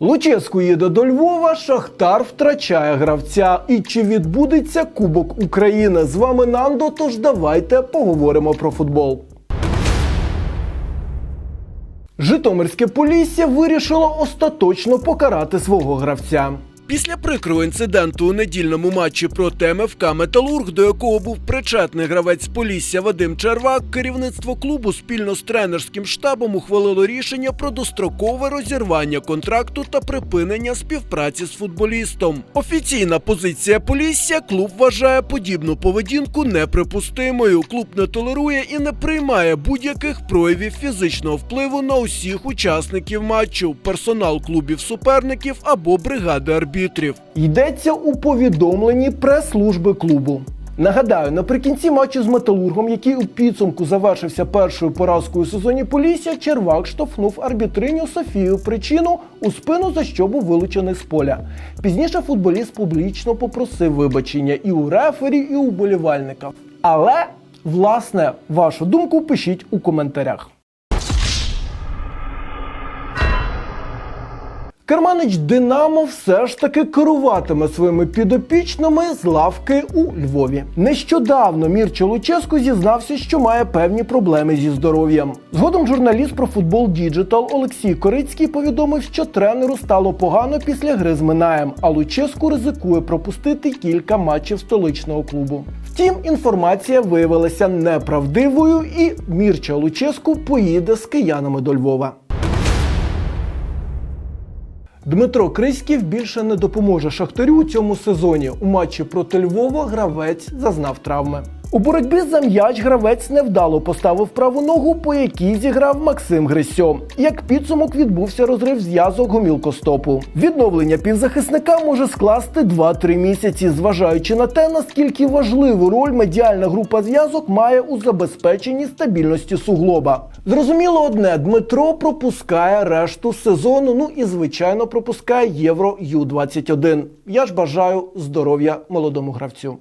Луческу їде до Львова, Шахтар втрачає гравця. І чи відбудеться Кубок України? З вами Нандо. Тож давайте поговоримо про футбол. Житомирське Полісся вирішило остаточно покарати свого гравця. Після прикрого інциденту у недільному матчі проти МФК Металург, до якого був причетний гравець Полісся Вадим Червак, керівництво клубу спільно з тренерським штабом ухвалило рішення про дострокове розірвання контракту та припинення співпраці з футболістом. Офіційна позиція Полісся клуб вважає подібну поведінку неприпустимою. Клуб не толерує і не приймає будь-яких проявів фізичного впливу на усіх учасників матчу, персонал клубів суперників або бригади арбітрів. Йдеться у повідомленні прес-служби клубу. Нагадаю, наприкінці матчу з металургом, який у підсумку завершився першою поразкою у сезоні Полісся, Червак штовхнув арбітриню Софію причину у спину, за що був вилучений з поля. Пізніше футболіст публічно попросив вибачення і у рефері, і у болівальника. Але, власне, вашу думку пишіть у коментарях. Керманич Динамо все ж таки керуватиме своїми підопічними з лавки у Львові. Нещодавно Мірча Луческо зізнався, що має певні проблеми зі здоров'ям. Згодом журналіст про футбол Діджитал Олексій Корицький повідомив, що тренеру стало погано після гри з Минаєм, а Луческо ризикує пропустити кілька матчів столичного клубу. Втім, інформація виявилася неправдивою, і Мірча Луческу поїде з киянами до Львова. Дмитро Криськів більше не допоможе Шахтарю у цьому сезоні. У матчі проти Львова гравець зазнав травми. У боротьбі за м'яч гравець невдало поставив праву ногу, по якій зіграв Максим Грисьо. Як підсумок відбувся розрив зв'язок гомілкостопу. Відновлення півзахисника може скласти 2-3 місяці, зважаючи на те, наскільки важливу роль медіальна група зв'язок має у забезпеченні стабільності суглоба. Зрозуміло одне, Дмитро пропускає решту сезону. Ну і звичайно пропускає Євро Ю-21. Я ж бажаю здоров'я молодому гравцю.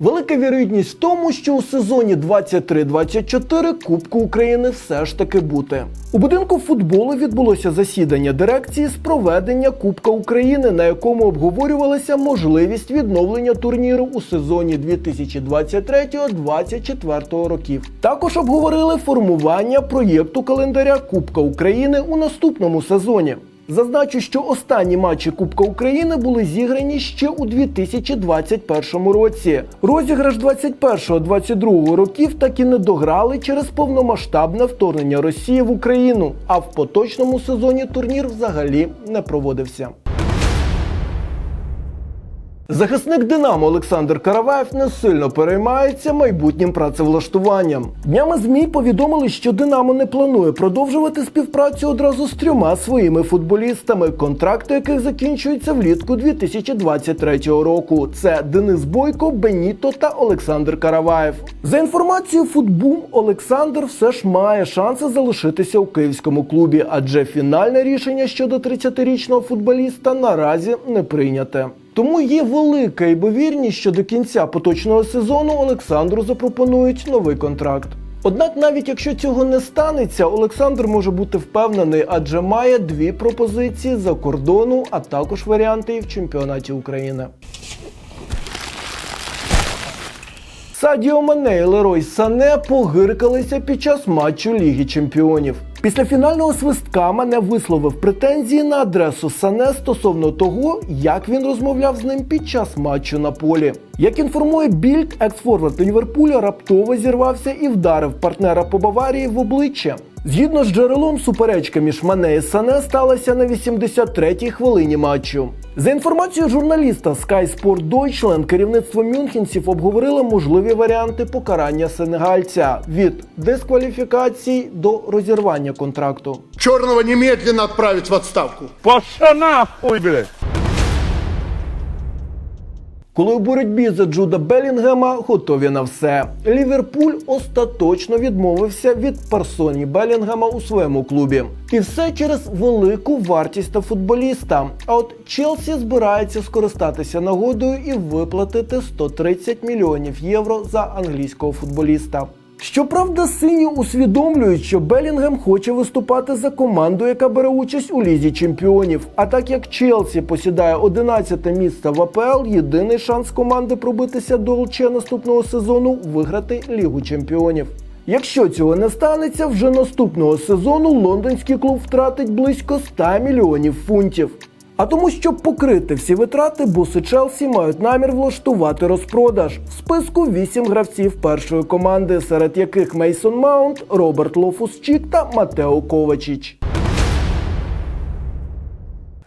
Велика вірогідність тому, що у сезоні 23-24 Кубку України все ж таки бути. У будинку футболу відбулося засідання дирекції з проведення Кубка України, на якому обговорювалася можливість відновлення турніру у сезоні 2023-2024 років. Також обговорили формування проєкту календаря Кубка України у наступному сезоні. Зазначу, що останні матчі Кубка України були зіграні ще у 2021 році. Розіграш 21-22 років так і не дограли через повномасштабне вторгнення Росії в Україну. А в поточному сезоні турнір взагалі не проводився. Захисник Динамо Олександр Караваєв не сильно переймається майбутнім працевлаштуванням. Днями ЗМІ повідомили, що Динамо не планує продовжувати співпрацю одразу з трьома своїми футболістами, контракти яких закінчуються влітку 2023 року. Це Денис Бойко, Беніто та Олександр Караваєв. За інформацією Футбум, Олександр все ж має шанси залишитися у київському клубі, адже фінальне рішення щодо 30-річного футболіста наразі не прийняте. Тому є велика ймовірність, що до кінця поточного сезону Олександру запропонують новий контракт. Однак, навіть якщо цього не станеться, Олександр може бути впевнений, адже має дві пропозиції за кордону, а також варіанти і в чемпіонаті України. Садіо Мане і Лерой Сане погиркалися під час матчу Ліги Чемпіонів. Після фінального свистка мене висловив претензії на адресу Сане стосовно того, як він розмовляв з ним під час матчу на полі. Як інформує Більд, екс-форвард Ліверпуля раптово зірвався і вдарив партнера по Баварії в обличчя. Згідно з джерелом, суперечка між Мане і Сане сталася на 83-й хвилині матчу. За інформацією журналіста Sky Sport Deutschland, керівництво мюнхенців обговорило можливі варіанти покарання сенегальця від дискваліфікації до розірвання контракту. Черного немедленно отправить в отставку. Пошла нахуй, блядь! Коли у боротьбі за Джуда Белінгема готові на все. Ліверпуль остаточно відмовився від персоні Белінгема у своєму клубі. І все через велику вартість та футболіста. А от Челсі збирається скористатися нагодою і виплатити 130 мільйонів євро за англійського футболіста. Щоправда, сині усвідомлюють, що Белінгем хоче виступати за команду, яка бере участь у лізі чемпіонів. А так як Челсі посідає 11 місце в АПЛ, єдиний шанс команди пробитися до ЛЧ наступного сезону виграти Лігу чемпіонів. Якщо цього не станеться, вже наступного сезону лондонський клуб втратить близько 100 мільйонів фунтів. А тому, щоб покрити всі витрати, буси Челсі мають намір влаштувати розпродаж. В списку вісім гравців першої команди, серед яких Мейсон Маунт, Роберт Лофус-Чік та Матео Ковачіч.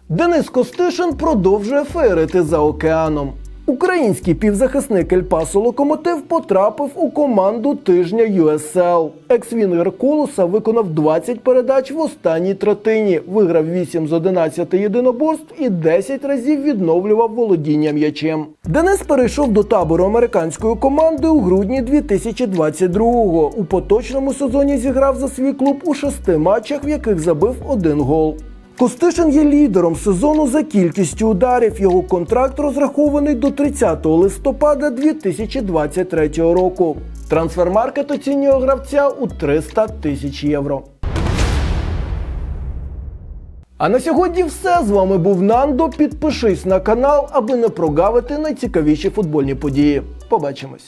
Денис Костишин продовжує феєрити за океаном. Український півзахисник Ельпасо Локомотив потрапив у команду тижня USL. Екс-вінгер Колоса виконав 20 передач в останній третині, виграв 8 з 11 єдиноборств і 10 разів відновлював володіння м'ячем. Денис перейшов до табору американської команди у грудні 2022-го. У поточному сезоні зіграв за свій клуб у шести матчах, в яких забив один гол. Костишин є лідером сезону за кількістю ударів. Його контракт розрахований до 30 листопада 2023 року. Трансфермаркет оцінює гравця у 300 тисяч євро. А на сьогодні все. З вами був Нандо. Підпишись на канал, аби не прогавити найцікавіші футбольні події. Побачимось.